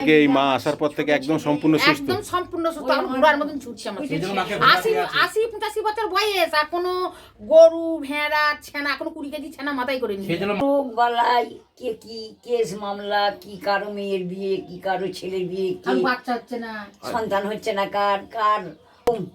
থেকে এই মা আসার পর থেকে একদম সম্পূর্ণ সুস্থ। একদম সম্পূর্ণ সুস্থ। আমার ঘোড়ার মতন ছুটছে আমার। আশি আশি পঁচাশি বছর বয়স আর কোনো গরু ভেড়া ছেনা কোনো কুড়ি কেজি ছেনা মাথায় করে নিয়ে রোগ বালাই কে কি কেস মামলা কি কারও মেয়ের বিয়ে কি কারও ছেলের বিয়ে কি বাচ্চা হচ্ছে না। সন্তান হচ্ছে না কার কার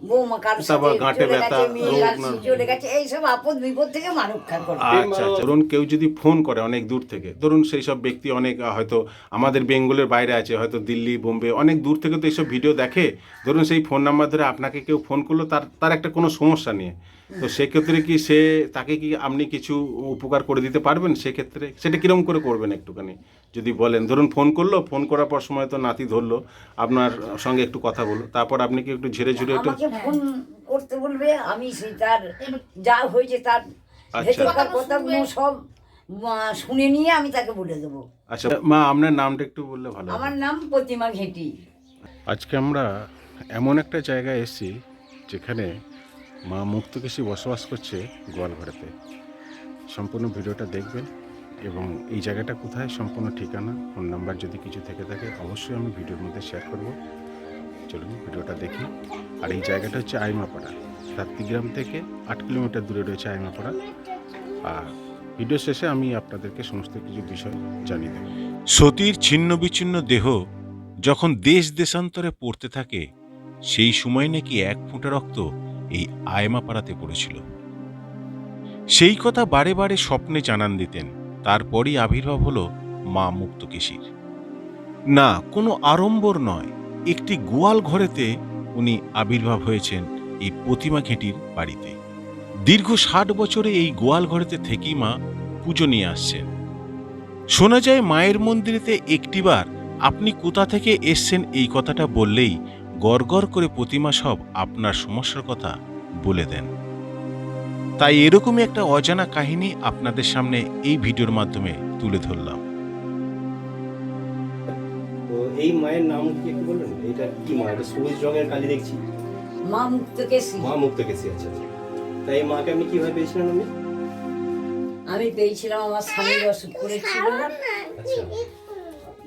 বৌমা কার তারপর গাঁটে ব্যথা, গেছে, মেয়ে রোগ কার না। চলে গেছে এইসব আপদ বিপদ থেকে রক্ষা করে। আচ্ছা আচ্ছা। ধরুন কেউ যদি ফোন করে অনেক দূর থেকে ধরুন সেই সব ব্যক্তি অনেক হয়তো আমাদের বেঙ্গলের বাইরে আছে হয়তো দিল্লি বোম্বে অনেক দূর থেকে তো এইসব ভিডিও দেখে ধরুন সেই ফোন নাম্বার ধরে আপনাকে কেউ ফোন করল তার তার একটা কোনো সমস্যা নিয়ে। তো সেক্ষেত্রে কি সে তাকে কি আপনি কিছু উপকার করে দিতে পারবেন? সেক্ষেত্রে সেটা কীরকম করে করবেন একটুখানি? যদি বলেন ধরুন ফোন করল ফোন করার পর সময় তো নাতি ধরলো আপনার সঙ্গে একটু কথা বলল তারপর আপনি কি একটু ঝেড়ে ঝুড়ে একটু আমাকে ফোন করতে বলবে আমি সেই তার যা হয়েছে তার আচ্ছা। ভেতরকার কথাগুলো সব আহ, শুনে নিয়ে আমি তাকে বলে দেবো। আচ্ছা মা আপনার নামটা একটু বললে ভালো। আমার নাম প্রতিমা ঘেঁটি। আজকে আমরা এমন একটা জায়গায় এসেছি যেখানে মা মুক্তকেশী বসবাস করছে গোয়ালঘরেতে। সম্পূর্ণ ভিডিওটা দেখবেন। এবং এই জায়গাটা কোথায়? সম্পূর্ণ ঠিকানা, ফোন নাম্বার যদি কিছু থেকে থাকে, অবশ্যই আমি ভিডিওর মধ্যে শেয়ার করব। চলুন ভিডিওটা দেখি। আর এই জায়গাটা হচ্ছে আইমাপাড়া। রাত্রিগ্রাম থেকে আট কিলোমিটার দূরে রয়েছে আইমাপাড়া। আর ভিডিও শেষে আমি আপনাদেরকে সমস্ত কিছু বিষয় জানিয়ে দেব। সতীর ছিন্ন বিচ্ছিন্ন দেহ যখন দেশ দেশান্তরে পড়তে থাকে, সেই সময় নাকি এক ফোঁটা রক্ত এই আয়মা পাড়াতে পড়েছিল। সেই কথা বারে বারে স্বপ্নে জানান দিতেন। তারপরই আবির্ভাব হলো মা মুক্তকেশীর না, কোনো আড়ম্বর নয়। একটি গোয়াল ঘরেতে উনি আবির্ভাব হয়েছেন এই প্রতিমা ঘেঁটির বাড়িতে। দীর্ঘ ষাট বছরে এই গোয়াল ঘরেতে থেকেই মা পুজো নিয়ে আসছেন। শোনা যায় মায়ের মন্দিরেতে একটিবার আপনি কোথা থেকে এসছেন এই কথাটা বললেই গড়গড় করে প্রতিমা সব আপনার সমস্যার কথা বলে দেন। তাই এরকমই একটা অজানা কাহিনী আপনাদের সামনে এই ভিডিওর মাধ্যমে তুলে ধরলাম। তো এই মায়ের নাম কি একটু বলবেন? এটা কি মা? এটা সবুজ রঙের কালি দেখছি। মা মুক্তকেশী। মা মুক্ত গেছি আচ্ছা আচ্ছা। তাই এই মাকে আপনি কীভাবে পেয়েছিলেন আপনি? আমি পেয়েছিলাম আমার স্বামীর অসুখ করেছিল আচ্ছা।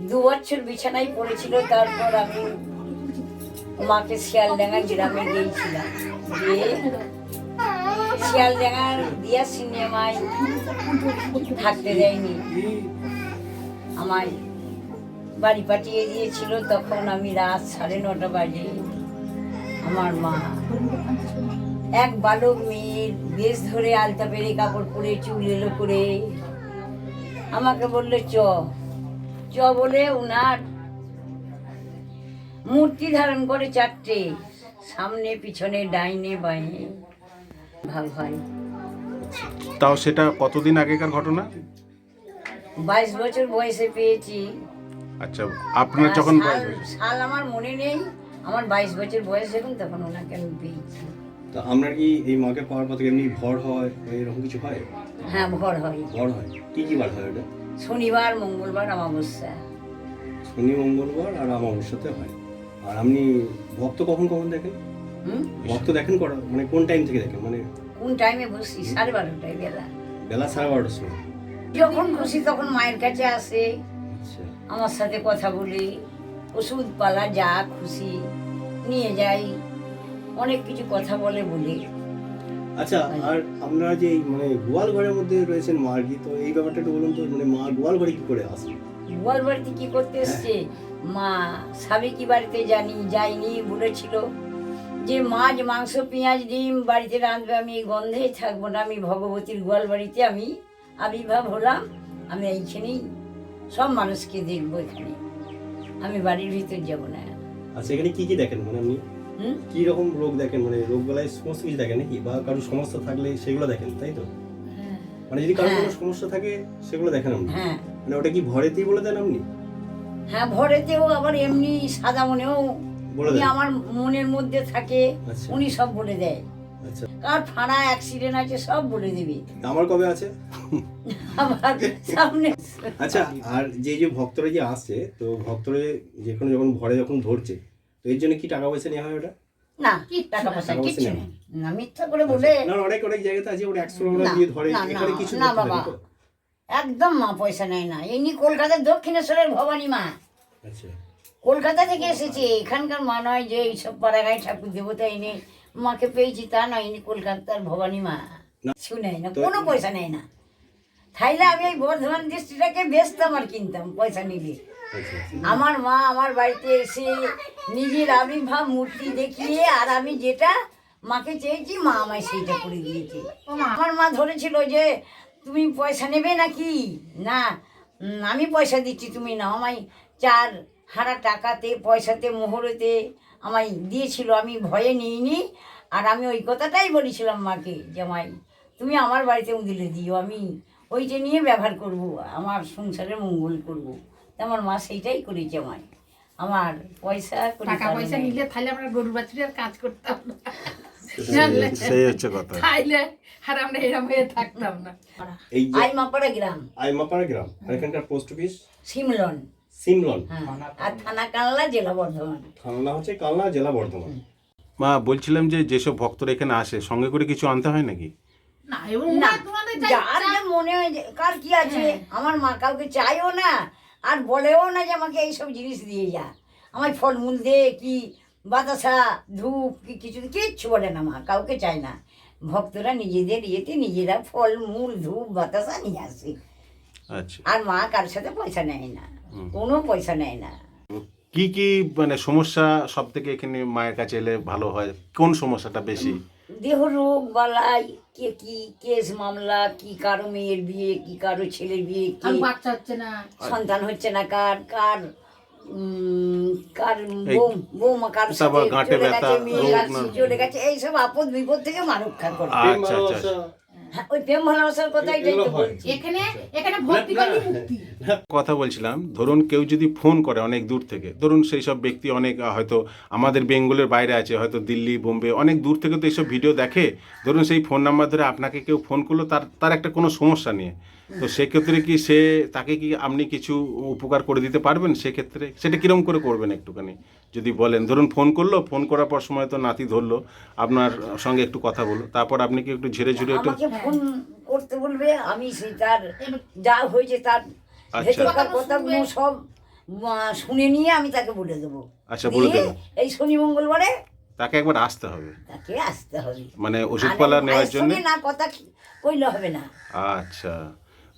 দু বছর বিছানায় পড়েছিল তারপর আমি মাকে শিয়ালডাঙ্গা গ্রামে গিয়েছিলাম। গিয়ে শিয়ালডাঙ্গার দিয়া সিনেমায় থাকতে দেয়নি। আমায় বাড়ি পাঠিয়ে দিয়েছিল, তখন আমি রাত সাড়ে নটা বাজে আমার মা। এক বালক মেয়ের বেশ ধরে আলতা পেরে কাপড় পরে চুল এলো করে। আমাকে বললে, চ চ বলে উনার মূর্তি ধারণ করে চারটে, সামনে, পিছনে, ডাইনে বাইনে ভাগ হয়। তাও সেটা কতদিন আগেকার ঘটনা? বাইশ বছর বয়সে পেয়েছি। আচ্ছা আপনার যখন সাল- বয়স হয়েছে। সাল আমার মনে নেই আমার বাইশ বছর বয়স যখন তখন ওনাকে আমি পেয়েছি। তো আপনার কি এই মাকে পাওয়ার পর থেকে এমনি ভর হয় এরকম কিছু হয়? হ্যাঁ ভর হয়। ভর হয়। কি কি বার হয় ওটা? শনিবার মঙ্গলবার অমাবস্যা। শনি মঙ্গলবার আর অমাবস্যাতে হয়। আর আপনি ভক্ত কখন কখন দেখেন? ভক্ত দেখেন করা মানে কোন টাইম থেকে দেখেন? মানে কোন টাইমে বসি সাড়ে বারোটায় বেলা। বেলা সাড়ে বারোটার সময়? যখন খুশি তখন মায়ের কাছে আসে। আচ্ছা। আমার সাথে কথা বলি। ওষুধ পালা যা খুশি নিয়ে যাই। অনেক কিছু কথা বলে বলি। আচ্ছা আর আপনারা যে মানে গোয়াল ঘরের মধ্যে রয়েছেন মার্গি তো এই ব্যাপারটা একটু বলুন তো মানে মা গোয়াল ঘরে কি করে আসে? গোয়াল বাড়িতে কি করতে এসছে? মা সাবেকি বাড়িতে জানি যাইনি বলেছিল। যে মাছ মাংস পেঁয়াজ ডিম বাড়িতে রাঁধবে আমি এই গন্ধেই থাকব না। আমি ভগবতীর গোয়াল বাড়িতে আমি আবির্ভাব হলাম। আমি এইখানেই সব মানুষকে দেখব এখানে। আমি বাড়ির ভিতর যাব না। আচ্ছা এখানে কি কি দেখেন? মানে আপনি কি রকম রোগ দেখেন? মানে রোগ বেলায় সমস্ত কিছু দেখেন নাকি? বা কারও সমস্যা থাকলে সেগুলো দেখেন তাই তো? মানে যদি কারও কোনো হ্যাঁ। সমস্যা থাকে সেগুলো দেখেন আপনি? হ্যাঁ। মানে ওটা কি ভরেতেই বলে দেন আপনি? হ্যাঁ ভরেতেও আবার এমনি সাদা মনেও উনি আমার মনের মধ্যে থাকে আচ্ছা। উনি সব বলে দেয়। আচ্ছা। কার ফাঁড়া অ্যাক্সিডেন্ট আছে সব বলে দেবে। আমার কবে আছে? সামনে। আচ্ছা আর যে যে ভক্তরা যে আসছে তো ভক্তরা যে কোনো যখন ভরে যখন ধরছে তো এর জন্য কি টাকা পয়সা নেওয়া হয় ওটা? না টাকা পয়সা না মিথ্যা করে বলে না অনেক অনেক জায়গাতে আছে ওটা একশো টাকা দিয়ে ধরে এখানে কিছু না বাবা। একদম মা পয়সা নেয় না। ইনি কলকাতার দক্ষিণেশ্বরের ভবানী মা। আচ্ছা। কলকাতা থেকে এসেছে এখানকার মা নয় যে এইসব পাড়াগায় ঠাকুর দেবতা এনে মাকে পেয়েছি তা নয় ইনি কলকাতার ভবানী মা। শুনে না কোনো পয়সা নেয় না। তাইলে আমি এই বর্ধমান ডিস্ট্রিক্টটাকে বেচতাম আর কিনতাম পয়সা নিলে। আচ্ছা। আমার মা আমার বাড়িতে এসে নিজের আবির্ভাব মূর্তি দেখিয়ে আর আমি যেটা মাকে চেয়েছি মা আমায় সেইটা করে দিয়েছে। আমার মা ধরেছিল যে তুমি পয়সা নেবে নাকি? না আমি পয়সা দিচ্ছি তুমি নাও আমায় চার হারা টাকাতে পয়সাতে মোহরেতে আমায় দিয়েছিল আমি ভয়ে নিইনি। আর আমি ওই কথাটাই বলেছিলাম মাকে যে আমায় তুমি আমার বাড়িতে উদিলে দিও আমি ওইটা নিয়ে ব্যবহার করব আমার সংসারে মঙ্গল করব। আমার মা সেইটাই করেছে আমায় আমার পয়সা টাকা পয়সা নাই। নিলে তাহলে আমরা গরু বাছুরের কাজ করতাম? সেই হচ্ছে কথা। তাইলে আর আমরা এরম হয়ে থাকতাম না। এই আইমাপাড়া গ্রাম। আইমাপাড়া গ্রাম আর এখানকার পোস্ট অফিস? সিমলন। সিমলন। হ্যাঁ আর থানা কানলা জেলা বর্ধমান। থানা হচ্ছে কালনা জেলা বর্ধমান। মা বলছিলাম যে যেসব ভক্তরা এখানে আসে সঙ্গে করে কিছু আনতে হয় নাকি? না যার যে মনে হয় যে কার কি আছে? আমার মা কাউকে চাইও না আর বলেও না যে আমাকে এইসব জিনিস দিয়ে যা। আমায় ফলমূল দে কি বাতাসা ধূপ কি কিছু কিচ্ছু বলে না মা কাউকে চায় না। ভক্তরা নিজেদের ইয়েতে নিজেরা ফল মূল ধূপ বাতাসা নিয়ে আসে। আচ্ছা। আর মা কার সাথে পয়সা নেয় না। কোনো পয়সা নেয় না। কি কি মানে সমস্যা সব থেকে এখানে মায়ের কাছে এলে ভালো হয়? কোন সমস্যাটা বেশি? দেহ রোগ বালাই কে কি কেস মামলা কি কারও মেয়ের বিয়ে কি কারও ছেলের বিয়ে কি বাচ্চা হচ্ছে না। সন্তান হচ্ছে না কার কার উম, কার বৌমা চলে গেছে মেয়ে রোগ গেছে, না- চলে গেছে এইসব আপদ বিপদ থেকে মা রক্ষা করে আচ্ছা আচ্ছা আচ্ছা। হ্যাঁ, ওই প্রেম ভালোবাসার কথা এটাই তো বলছি। এখানে এখানে ভর্তি করলে মুক্তি। কথা বলছিলাম ধরুন কেউ যদি ফোন করে অনেক দূর থেকে ধরুন সেই সব ব্যক্তি অনেক হয়তো আমাদের বেঙ্গলের বাইরে আছে হয়তো দিল্লি বোম্বে অনেক দূর থেকে তো এইসব ভিডিও দেখে ধরুন সেই ফোন নাম্বার ধরে আপনাকে কেউ ফোন করল তার তার একটা কোনো সমস্যা নিয়ে তো সেক্ষেত্রে কি সে তাকে কি আপনি কিছু উপকার করে দিতে পারবেন? সেক্ষেত্রে সেটা কিরম করে করবেন একটুখানি? যদি বলেন ধরুন ফোন করল ফোন করার পর সময় তো নাতি ধরলো আপনার সঙ্গে একটু কথা বলল তারপর আপনি কি একটু ঝেড়ে ঝুড়ে একটু ফোন করতে বলবে আমি সেই তার যা হয়েছে তার আচ্ছা। ভেতরকার কথাগুলো সব শুনে নিয়ে আমি তাকে বলে দেবো। আচ্ছা, বলে দেবেন। এই শনি মঙ্গলবারে তাকে একবার আসতে হবে। তাকে আসতে হবে। মানে ওষুধপালা নেওয়ার জন্য? না কথা কইলে হবে না। আচ্ছা।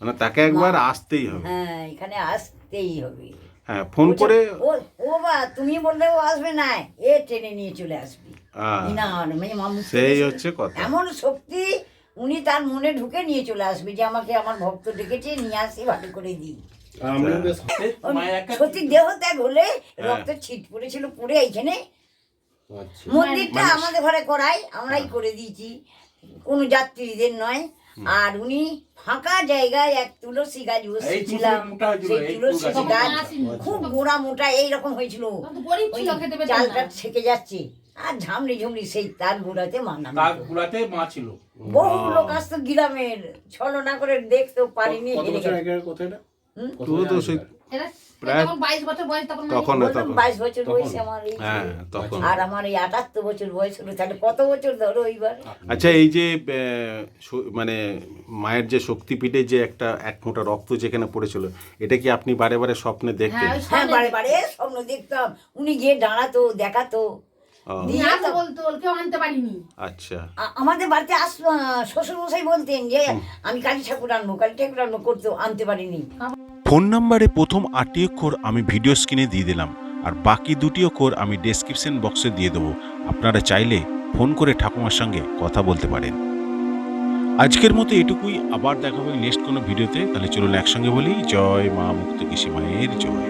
মানে তাকে একবার আসতেই হবে। হ্যাঁ এখানে আসতেই হবে। হ্যাঁ ফোন করে ও ও বা তুমি বললে ও আসবে না এ টেনে নিয়ে চলে আসবে। আহ, না মামু সেই হচ্ছে কথা। এমন শক্তি উনি তার মনে ঢুকে নিয়ে চলে আসবে যে আমাকে আমার ভক্ত ডেকেছে নিয়ে আসি ভালো করে দিই। সত্যি। দেহ ত্যাগ হলে হ্যাঁ। রক্ত ছিট পড়েছিল পড়ে এইখানে আচ্ছা। মন্দিরটা মানে- আমাদের ঘরে করাই আমরাই করে দিয়েছি। কোনো যাত্রীদের নয়। আর উনি ফাঁকা জায়গায় এক তুলসী গাছ বসেছিলাম সেই তুলসী গাছ খুব গোড়া মোটা এইরকম হয়েছিল। চালটা ছেকে যাচ্ছে। আর ঝামড়ি ঝুমড়ি সেই তার গুড়াতে মানা তার মা ছিল। বহু লোক আসতো গ্রামের ছলনা করে দেখতেও পারিনি। কত তো সেই প্রায়- তখন বাইশ বছর। বয়সে আমার হ্যাঁ তখন। আর আমার এই আটাত্তর বছর বয়স হলো তাহলে কত বছর ধরো এইবার? আচ্ছা এই যে মানে মায়ের যে শক্তিপীঠে যে একটা এক ফোঁটা রক্ত যেখানে পড়েছিল এটা কি আপনি বারে বারে স্বপ্নে দেখতেন? হ্যাঁ হ্যাঁ বারে বারে স্বপ্ন দেখতাম। উনি গিয়ে দাঁড়াতো দেখাতো। ও, নিয়ে আসো বলতো কেউ আনতে পারিনি। আচ্ছা। আমাদের বাড়িতে আস শ্বশুর মশাই বলতেন যে আমি কালী ঠাকুর আনব কালী ঠাকুর আনব করতো আনতে পারিনি। ফোন নাম্বারে প্রথম আটটি অক্ষর আমি ভিডিও স্ক্রিনে দিয়ে দিলাম, আর বাকি দুটি অক্ষর আমি ডেসক্রিপশন বক্সে দিয়ে দেবো। আপনারা চাইলে ফোন করে ঠাকুমার সঙ্গে কথা বলতে পারেন। আজকের মতো এটুকুই, আবার দেখা হবে নেক্সট কোনো ভিডিওতে। তাহলে চলুন একসঙ্গে বলি, জয় মা মুক্ত মায়ের জয়।